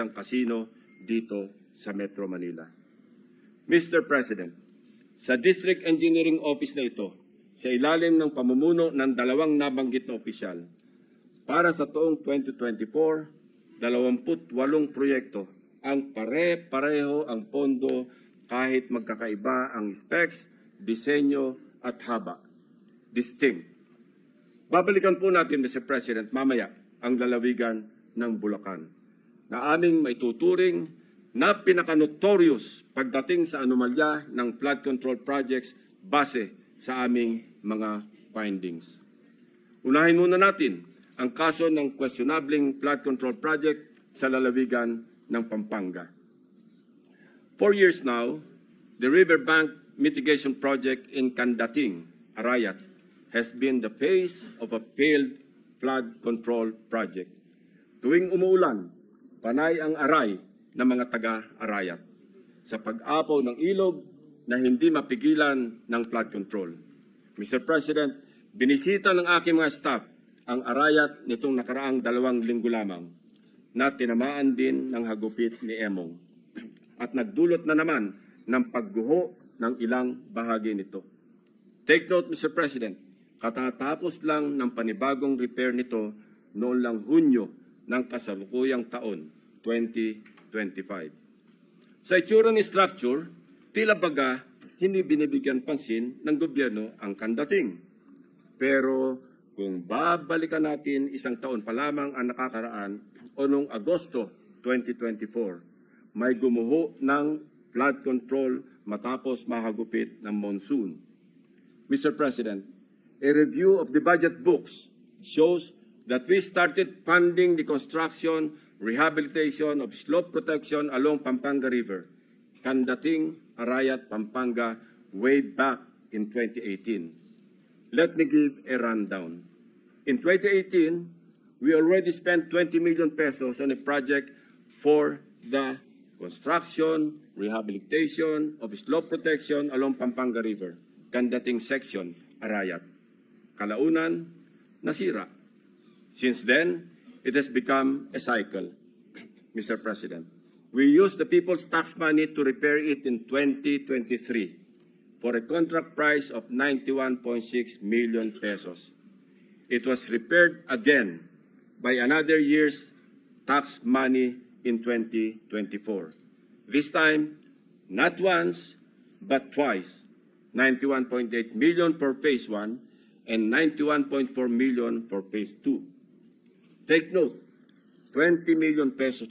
isang casino dito sa Metro Manila. Mr. President, sa District Engineering Office na ito, sa ilalim ng pamumuno ng dalawang nabanggit na opisyal, para sa taong 2024, 28 proyekto ang pare-pareho ang pondo kahit magkakaiba ang specs, disenyo at haba. Distinct. Babalikan po natin, Mr. President, mamaya ang lalawigan ng Bulacan na aming maituturing na pinaka-notorious pagdating sa anomalya ng flood control projects base sa aming mga findings. Unahin muna natin ang kaso ng questionabling flood control project sa lalawigan ng Pampanga. For years now, the riverbank mitigation project in Candating, Arayat, has been the face of a failed flood control project. Tuwing umuulan, panay ang aray ng mga taga-Arayat sa pag-apaw ng ilog na hindi mapigilan ng flood control. Mr. President, binisita ng aking mga staff ang Arayat nitong nakaraang dalawang linggo lamang na tinamaan din ng hagupit ni Emong at nagdulot na naman ng pagguho ng ilang bahagi nito. Take note, Mr. President, katatapos lang ng panibagong repair nito noon lang Hunyo ng kasalukuyang taon, 2025. Sa itsura ni structure, tila baga hindi binibigyan pansin ng gobyerno ang kandating. Pero kung babalikan natin isang taon pa lamang ang nakakaraan o noong Agosto 2024, may gumuho ng flood control matapos mahagupit ng monsoon. Mr. President, a review of the budget books shows that we started funding the construction, rehabilitation of slope protection along Pampanga River, Kandating, Arayat, Pampanga, way back in 2018. Let me give a rundown. In 2018, we already spent 20 million pesos on a project for the construction, rehabilitation of slope protection along Pampanga River, Kandating section, Arayat. Kalaunan, nasira. Since then, it has become a cycle, Mr. President. We used the people's tax money to repair it in 2023 for a contract price of 91.6 million pesos. It was repaired again by another year's tax money in 2024. This time, not once, but twice. 91.8 million for phase 1 and 91.4 million for phase 2. Take note, 20 million pesos